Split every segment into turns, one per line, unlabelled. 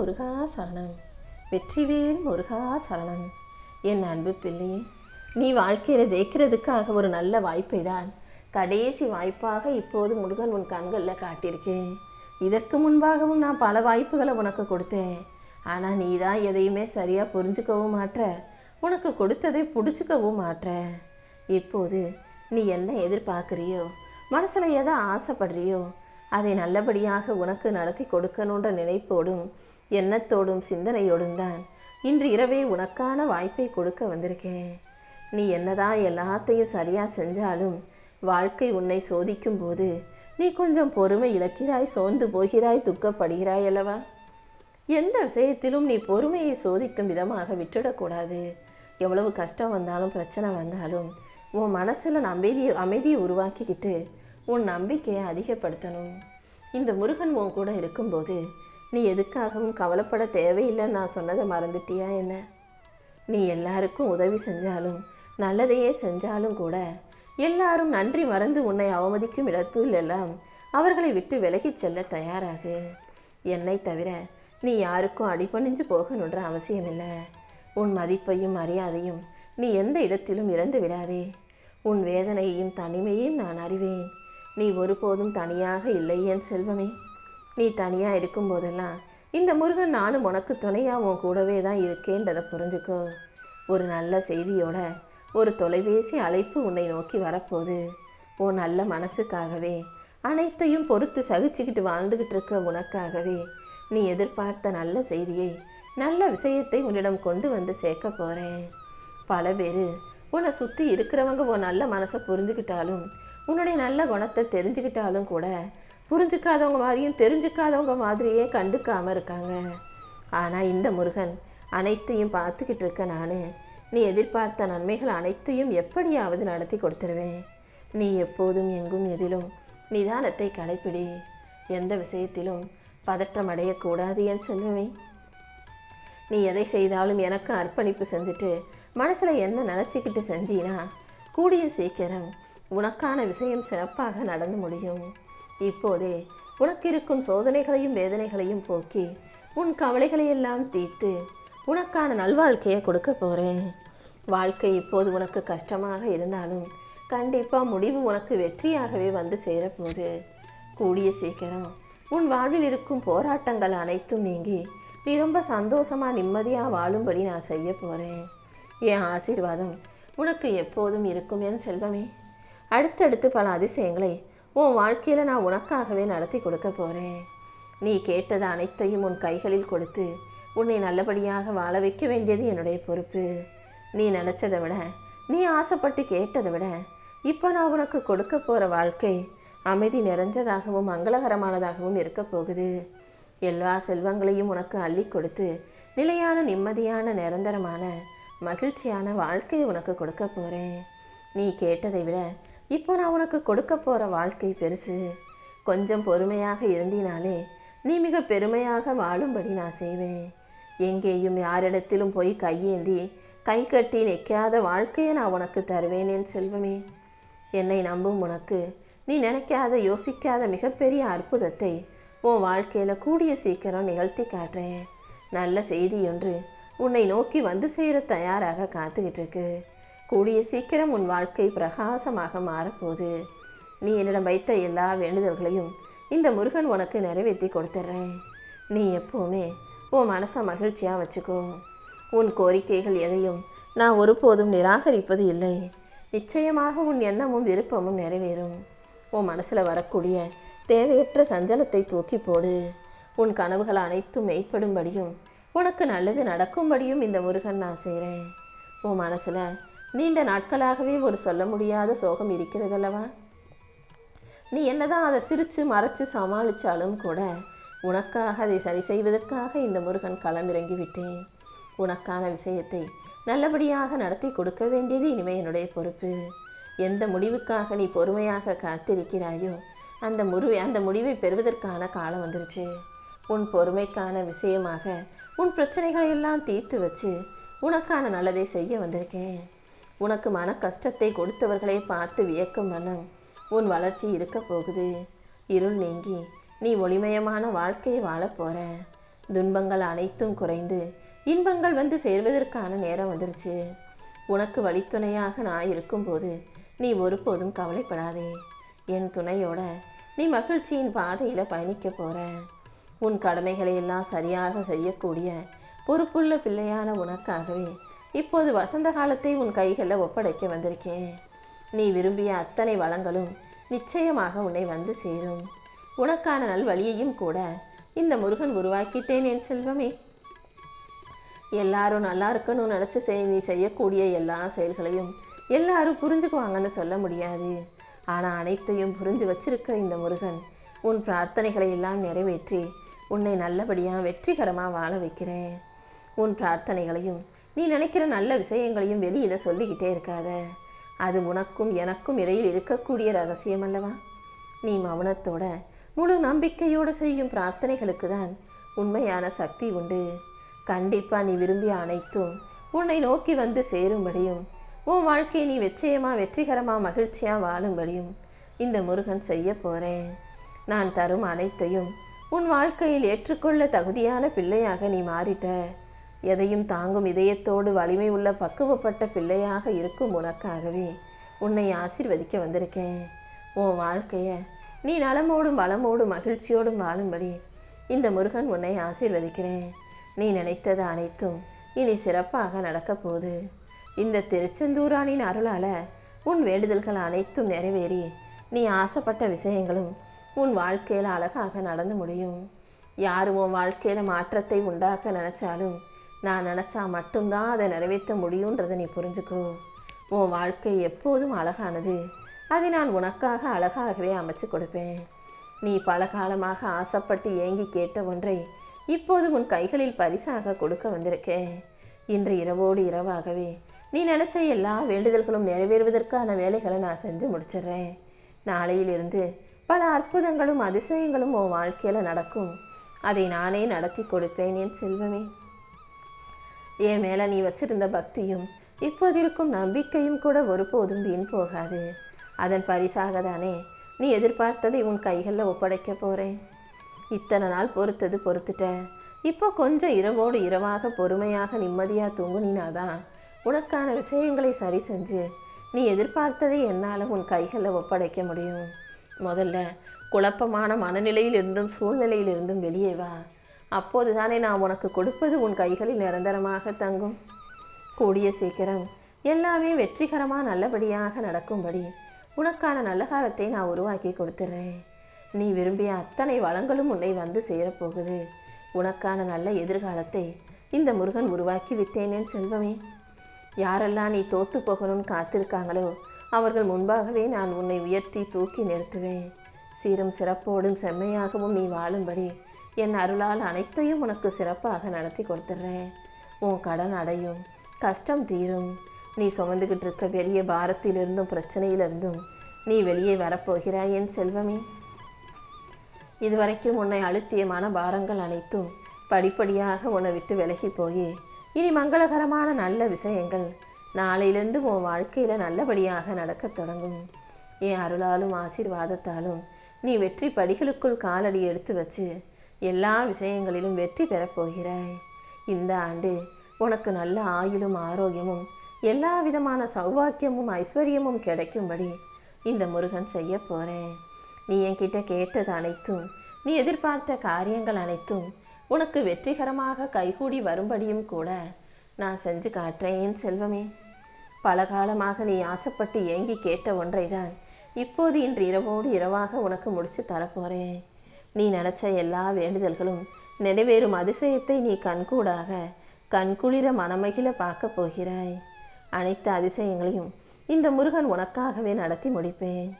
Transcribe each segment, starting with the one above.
முருகா சரணம். வெற்றிவேல் முருகா சரணம். என் அன்பு பிள்ளையே நீ வாழ்க்கையில் ஜெயிக்கிறதுக்காக ஒரு நல்ல வாய்ப்பை தான். கடைசி வாய்ப்பாக இப்போது முருகன் உன் கண்களில் காட்டியிருக்கேன். இதற்கு முன்பாகவும் நான் பல வாய்ப்புகளை உனக்கு கொடுத்தேன். ஆனால் நீ தான் எதையுமே சரியாக புரிஞ்சுக்கவும் மாட்ற உனக்கு கொடுத்ததை பிடிச்சிக்கவும் மாற்ற. இப்போது நீ என்ன எதிர்பார்க்குறியோ மனசில் எதை ஆசைப்படுறியோ அதை நல்லபடியாக உனக்கு நடத்தி கொடுக்கணுன்ற நினைப்போடும் எண்ணத்தோடும் சிந்தனையோடும் தான் இன்று இரவே உனக்கான வாய்ப்பை கொடுக்க வந்திருக்கேன். நீ என்னதான் எல்லாத்தையும் சரியா செஞ்சாலும் வாழ்க்கை உன்னை சோதிக்கும் போது நீ கொஞ்சம் பொறுமை இழக்கிறாய் சோர்ந்து போகிறாய் துக்கப்படுகிறாய் அல்லவா? எந்த விஷயத்திலும் நீ பொறுமையை சோதிக்கும் விதமாக விட்டுடக்கூடாது. எவ்வளவு கஷ்டம் வந்தாலும் பிரச்சனை வந்தாலும் உன் மனசில் அமைதியை அமைதியை உருவாக்கிக்கிட்டு உன் நம்பிக்கையை அதிகப்படுத்தணும். இந்த முருகன் உன் கூட இருக்கும்போது நீ எதுக்காகவும் கவலைப்பட தேவையில்லை நான் சொன்னதை மறந்துட்டியா என்ன? நீ எல்லாருக்கும் உதவி செஞ்சாலும் நல்லதையே செஞ்சாலும் கூட எல்லாரும் நன்றி மறந்து உன்னை அவமதிக்கும் இடத்தில் எல்லாம் அவர்களை விட்டு விலகிச் செல்ல தயாராகு. என்னை தவிர நீ யாருக்கும் அடிபணிஞ்சு போகணுன்ற அவசியமில்லை. உன் மதிப்பையும் மரியாதையும் நீ எந்த இடத்திலும் இழந்து விடாதே. உன் வேதனையையும் தனிமையையும் நான் அறிவேன். நீ ஒருபோதும் தனியாக இல்லை என் செல்வமே. நீ தனியாக இருக்கும் போதெல்லாம் இந்த முருகன் நானும் உனக்கு துணையாக உன் கூடவே தான் இருக்கேன்றதை புரிஞ்சுக்கோ. ஒரு நல்ல செய்தியோட ஒரு தொலைபேசி அழைப்பு உன்னை நோக்கி வரப்போகுது. உன் நல்ல மனசுக்காகவே அனைத்தையும் பொறுத்து சகிச்சுக்கிட்டு வாழ்ந்துக்கிட்டு இருக்க உனக்காகவே நீ எதிர்பார்த்த நல்ல செய்தியை நல்ல விஷயத்தை உன்னிடம் கொண்டு வந்து சேர்க்க போகிறேன் பல பேர் உன்னை சுற்றி இருக்கிறவங்க உன் நல்ல மனசை புரிஞ்சுக்கிட்டாலும் உன்னுடைய நல்ல குணத்தை தெரிஞ்சுக்கிட்டாலும் கூட புரிஞ்சுக்காதவங்க மாதிரியும் தெரிஞ்சுக்காதவங்க மாதிரியே கண்டுக்காமல் இருக்காங்க. ஆனால் இந்த முருகன் அனைத்தையும் பார்த்துக்கிட்டு இருக்க நான். நீ எதிர்பார்த்த நன்மைகள் அனைத்தையும் எப்படியாவது நடத்தி கொடுத்துருவேன். நீ எப்போதும் எங்கும் எதிலும் நிதானத்தை கடைப்பிடி. எந்த விஷயத்திலும் பதற்றம் அடையக்கூடாது என் செல்வமே. நீ எதை செய்தாலும் எனக்கு அர்ப்பணிப்பு செஞ்சுட்டு மனசில் என்ன நினச்சிக்கிட்டு செஞ்சினா கூடிய சீக்கிரம் உனக்கான விஷயம் சிறப்பாக நடந்து முடியும். இப்போதே உனக்கு இருக்கும் சோதனைகளையும் வேதனைகளையும் போக்கி உன் கவலைகளையெல்லாம் தீர்த்து உனக்கான நல்வாழ்க்கையை கொடுக்க போகிறேன் வாழ்க்கை இப்போது உனக்கு கஷ்டமாக இருந்தாலும் கண்டிப்பாக முடிவு உனக்கு வெற்றியாகவே வந்து சேரப்போகுது. கூடிய சீக்கிரம் உன் வாழ்வில் இருக்கும் போராட்டங்கள் அனைத்தும் நீங்கி நீ ரொம்ப சந்தோஷமாக நிம்மதியாக வாழும்படி நான் செய்ய போகிறேன் என் ஆசீர்வாதம் உனக்கு எப்போதும் இருக்கும் என் செல்வமே. அடுத்தடுத்து பல அதிசயங்களை உன் வாழ்க்கையில் நான் உனக்காகவே நடத்தி கொடுக்க போகிறேன் நீ கேட்டது அனைத்தையும் உன் கைகளில் கொடுத்து உன்னை நல்லபடியாக வாழ வைக்க வேண்டியது என்னுடைய பொறுப்பு. நீ நினச்சதை விட நீ ஆசைப்பட்டு கேட்டதை விட இப்போ நான் உனக்கு கொடுக்க போகிற வாழ்க்கை அமைதி நிறைஞ்சதாகவும் மங்களகரமானதாகவும் இருக்க போகுது. எல்லா செல்வங்களையும் உனக்கு அள்ளி கொடுத்து நிலையான நிம்மதியான நிரந்தரமான மகிழ்ச்சியான வாழ்க்கையை உனக்கு கொடுக்க போகிறேன் நீ கேட்டதை விட இப்போ நான் உனக்கு கொடுக்க போகிற வாழ்க்கை பெருசு. கொஞ்சம் பொறுமையாக இருந்தினாலே நீ மிக பெருமையாக வாழும்படி நான் செய்வேன். எங்கேயும் யாரிடத்திலும் போய் கையேந்தி கை கட்டி நிற்காத வாழ்க்கையை நான் உனக்கு தருவேன் என் செல்வமே. என்னை நம்பும் உனக்கு நீ நினைக்காத யோசிக்காத மிகப்பெரிய அற்புதத்தை உன் வாழ்க்கையில் கூடிய சீக்கிரம் நிகழ்த்தி காட்டுறேன். நல்ல செய்தி ஒன்று உன்னை நோக்கி வந்து சேர தயாராக காத்துக்கிட்டு இருக்கு. கூடிய சீக்கிரம் உன் வாழ்க்கை பிரகாசமாக மாறப்போகுது. நீ என்னிடம் வைத்த எல்லா வேண்டுதல்களையும் இந்த முருகன் உனக்கு நிறைவேற்றி கொடுத்துட்றேன் நீ எப்போவுமே உன் மனசை மகிழ்ச்சியாக வச்சுக்கோ. உன் கோரிக்கைகள் எதையும் நான் ஒருபோதும் நிராகரிப்பது இல்லை. நிச்சயமாக உன் எண்ணமும் விருப்பமும் நிறைவேறும். உன் மனசில் வரக்கூடிய தேவையற்ற சஞ்சலத்தை தூக்கி போடு. உன் கனவுகள் அனைத்தும் மெய்ப்படும்படியும் உனக்கு நல்லது நடக்கும்படியும் இந்த முருகன் நான் செய்கிறேன் உன் மனசில் நீண்ட நாட்களாகவே ஒரு சொல்ல முடியாத சோகம் இருக்கிறதல்லவா? நீ என்னதான் அதை சிரித்து மறைச்சு சமாளித்தாலும் கூட உனக்காக அதை சரி செய்வதற்காக இந்த முருகன் களமிறங்கி விட்டேன். உனக்கான விஷயத்தை நல்லபடியாக நடத்தி கொடுக்க வேண்டியது இனிமே என்னுடைய பொறுப்பு. எந்த முடிவுக்காக நீ பொறுமையாக காத்திருக்கிறாயோ அந்த முரு அந்த முடிவை பெறுவதற்கான காலம் வந்துருச்சு. உன் பொறுமைக்கான விஷயமாக உன் பிரச்சனைகளை எல்லாம் தீர்த்து வச்சு உனக்கான நல்லதை செய்ய வந்திருக்கேன். உனக்கு மன கஷ்டத்தை கொடுத்தவர்களை பார்த்து வியக்கும் மனம் உன் வளர்ச்சி இருக்க போகுது. இருள் நீங்கி நீ ஒளிமயமான வாழ்க்கையை வாழப்போற துன்பங்கள் அனைத்தும் குறைந்து இன்பங்கள் வந்து சேர்வதற்கான நேரம் வந்துருச்சு. உனக்கு வழித்துணையாக நான் இருக்கும்போது நீ ஒருபோதும் கவலைப்படாதே. என் துணையோட நீ மகிழ்ச்சியின் பாதையில் பயணிக்க போற. உன் கடமைகளை எல்லாம் சரியாக செய்யக்கூடிய பொறுப்புள்ள பிள்ளையான உனக்காகவே இப்போது வசந்த காலத்தை உன் கைகளில் ஒப்படைக்க வந்திருக்கேன். நீ விரும்பிய அத்தனை வளங்களும் நிச்சயமாக உன்னை வந்து சேரும். உனக்கான நல்வழியையும் கூட இந்த முருகன் உருவாக்கிட்டேன் என் செல்வமே. எல்லாரும் நல்லா இருக்கணும்னு நினச்சி செய் நீ செய்யக்கூடிய எல்லா செயல்களையும் எல்லாரும் புரிஞ்சுக்குவாங்கன்னு சொல்ல முடியாது. ஆனால் அனைத்தையும் புரிஞ்சு வச்சிருக்க இந்த முருகன் உன் பிரார்த்தனைகளை எல்லாம் நிறைவேற்றி உன்னை நல்லபடியாக வெற்றிகரமாக வாழ வைக்கிறேன். உன் பிரார்த்தனைகளையும் நீ நினைக்கிற நல்ல விஷயங்களையும் வெளியில் சொல்லிக்கிட்டே இருக்காத. அது உனக்கும் எனக்கும் இடையில் இருக்கக்கூடிய ரகசியம் அல்லவா? நீ மௌனத்தோட முழு நம்பிக்கையோடு செய்யும் பிரார்த்தனைகளுக்கு தான் உண்மையான சக்தி உண்டு. கண்டிப்பாக நீ விரும்பிய அனைத்தும் உன்னை நோக்கி வந்து சேரும்படியும் உன் வாழ்க்கையை நீ வெற்றியமா வெற்றிகரமாக மகிழ்ச்சியாக வாழும்படியும் இந்த முருகன் செய்ய போகிறேன் நான் தரும் அனைத்தையும் உன் வாழ்க்கையில் ஏற்றுக்கொள்ள தகுதியான பிள்ளையாக நீ மாறிட்ட. எதையும் தாங்கும் இதயத்தோடு வலிமை உள்ள பக்குவப்பட்ட பிள்ளையாக இருக்கும் உனக்காகவே உன்னை ஆசிர்வதிக்க வந்திருக்கேன். உன் வாழ்க்கைய நீ நலமோடும் வளமோடும் மகிழ்ச்சியோடும் வாழும்படி இந்த முருகன் உன்னை ஆசிர்வதிக்கிறேன். நீ நினைத்தது அனைத்தும் இனி சிறப்பாக நடக்கப் போகுது. இந்த திருச்செந்தூரானின் அருளால உன் வேண்டுதல்கள் அனைத்தும் நிறைவேறி நீ ஆசைப்பட்ட விஷயங்களும் உன் வாழ்க்கையில் அழகாக நடந்து முடியும். யார் உன் வாழ்க்கையில் மாற்றத்தை உண்டாக்க நினைச்சாலும் நான் நினச்சா மட்டும்தான் அதை நிறைவேற்ற முடியுன்றதை நீ புரிஞ்சுக்கோ. உன் வாழ்க்கை எப்போதும் அழகானது. அதை நான் உனக்காக அழகாகவே அமைச்சு கொடுப்பேன். நீ பல காலமாக ஆசைப்பட்டு ஏங்கி கேட்ட ஒன்றை இப்போது உன் கைகளில் பரிசாக கொடுக்க வந்திருக்கேன். இன்று இரவோடு இரவாகவே நீ நினைச்ச எல்லா வேண்டுதல்களும் நிறைவேறுவதற்கான வேலைகளை நான் செஞ்சு முடிச்சிடுறேன். நாளையிலிருந்து பல அற்புதங்களும் அதிசயங்களும் உன் வாழ்க்கையில் நடக்கும். அதை நானே நடத்தி கொடுப்பேன் என் செல்வமே. என் மேலே நீ வச்சிருந்த பக்தியும் இப்போது இருக்கும் நம்பிக்கையும் கூட ஒருபோதும் வீண் போகாது. அதன் பரிசாக தானே நீ எதிர்பார்த்ததை உன் கைகளில் ஒப்படைக்க போகிறேன் இத்தனை நாள் பொறுத்தது பொறுத்துட்ட. இப்போ கொஞ்சம் இரவோடு இரவாக பொறுமையாக நிம்மதியாக தூங்குனினாதான் உனக்கான விஷயங்களை சரி செஞ்சு நீ எதிர்பார்த்ததை என்னால் உன் கைகளில் ஒப்படைக்க முடியும். முதல்ல குழப்பமான மனநிலையில் இருந்தும் வெளியே வா. அப்போது தானே நான் உனக்கு கொடுப்பது உன் கைகளில் நிரந்தரமாக தங்கும். கூடிய சீக்கிரம் எல்லாமே வெற்றிகரமாக நல்லபடியாக நடக்கும்படி உனக்கான நல்ல காலத்தை நான் உருவாக்கி கொடுத்துட்றேன் நீ விரும்பிய அத்தனை வளங்களும் உன்னை வந்து சேரப்போகுது. உனக்கான நல்ல எதிர்காலத்தை இந்த முருகன் உருவாக்கி விட்டேனேன் செல்வமே. யாரெல்லாம் நீ தோத்து போகணும்னு காத்திருக்காங்களோ அவர்கள் முன்பாகவே நான் உன்னை உயர்த்தி தூக்கி நிறுத்துவேன். சீரும் சிறப்போடும் செம்மையாகவும் நீ வாழும்படி என் அருளால் அனைத்தையும் உனக்கு சிறப்பாக நடத்தி கொடுத்துட்றேன் உன் கடன் அடையும் கஷ்டம் தீரும். நீ சுமந்துக்கிட்டு இருக்க பெரிய பாரத்திலிருந்தும் பிரச்சனையிலிருந்தும் நீ வெளியே வரப்போகிறாய் என் செல்வமே. இதுவரைக்கும் உன்னை அழுத்தியமான பாரங்கள் அனைத்தும் படிப்படியாக உன்னை விட்டு விலகி போய். இனி மங்களகரமான நல்ல விஷயங்கள் நாளையிலிருந்து உன் வாழ்க்கையில் நல்லபடியாக நடக்கத் தொடங்கும். என் அருளாலும் ஆசீர்வாதத்தாலும் நீ வெற்றி படிகளுக்குள் காலடி எடுத்து வச்சு எல்லா விஷயங்களிலும் வெற்றி பெறப்போகிறாய் இந்த ஆண்டு உனக்கு நல்ல ஆயுளும் ஆரோக்கியமும் எல்லா விதமான சௌபாக்கியமும் ஐஸ்வர்யமும் கிடைக்கும்படி இந்த முருகன் செய்ய போகிறேன் நீ என்கிட்ட கேட்டது அனைத்தும் நீ எதிர்பார்த்த காரியங்கள் அனைத்தும் உனக்கு வெற்றிகரமாக கைகூடி வரும்படியும் கூட நான் செஞ்சு காட்டுறேன் செல்வமே. பல காலமாக நீ ஆசைப்பட்டு ஏங்கி கேட்ட ஒன்றை தான் இப்போது இன்று இரவோடு இரவாக உனக்கு முடிச்சு தரப்போகிறேன் நீ நினச்ச எல்லா வேண்டுதல்களும் நிறைவேறும் அதிசயத்தை நீ கண்கூடாக கண்குளிர மனமகிழ பார்க்க போகிறாய். அனைத்து அதிசயங்களையும் இந்த முருகன் உனக்காகவே நடத்தி முடிப்பேன்.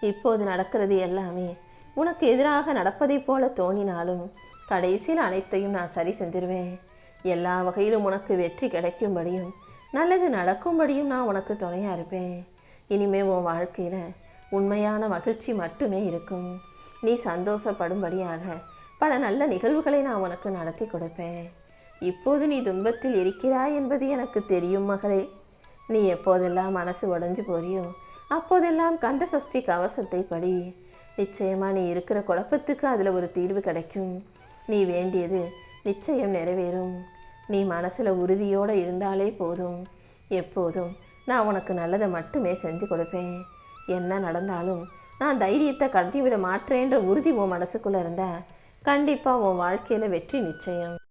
இப்போது நடக்கிறது எல்லாமே உனக்கு எதிராக நடப்பதைப் போல தோணினாலும் கடைசியில் அனைத்தையும் நான் சரி செஞ்சிருவேன். எல்லா வகையிலும் உனக்கு வெற்றி கிடைக்கும்படியும் நல்லது நடக்கும்படியும் நான் உனக்கு துணையாக இருப்பேன். இனிமே உன் வாழ்க்கையில் உண்மையான மகிழ்ச்சி மட்டுமே இருக்கும். நீ சந்தோஷப்படும்படியாக பல நல்ல நிகழ்வுகளை நான் உனக்கு நடத்தி கொடுப்பேன். இப்போது நீ துன்பத்தில் இருக்கிறாய் என்பது எனக்கு தெரியும் மகளே. நீ எப்போதெல்லாம் மனசு உடைஞ்சு போறியோ அப்போதெல்லாம் கந்த சஷ்டி கவசத்தை படி. நிச்சயமா நீ இருக்கிற குழப்பத்துக்கு அதில் ஒரு தீர்வு கிடைக்கும். நீ வேண்டியது நிச்சயம் நிறைவேறும். நீ மனசில் உறுதியோடு இருந்தாலே போதும். எப்போதும் நான் உனக்கு நல்லதை மட்டுமே செஞ்சு கொடுப்பேன். என்ன நடந்தாலும் நான் தைரியத்தை கட்டி விட மாட்டேன்ற உறுதி உன் மனசுக்குள்ள இருந்தா கண்டிப்பா உன் வாழ்க்கையில வெற்றி நிச்சயம்.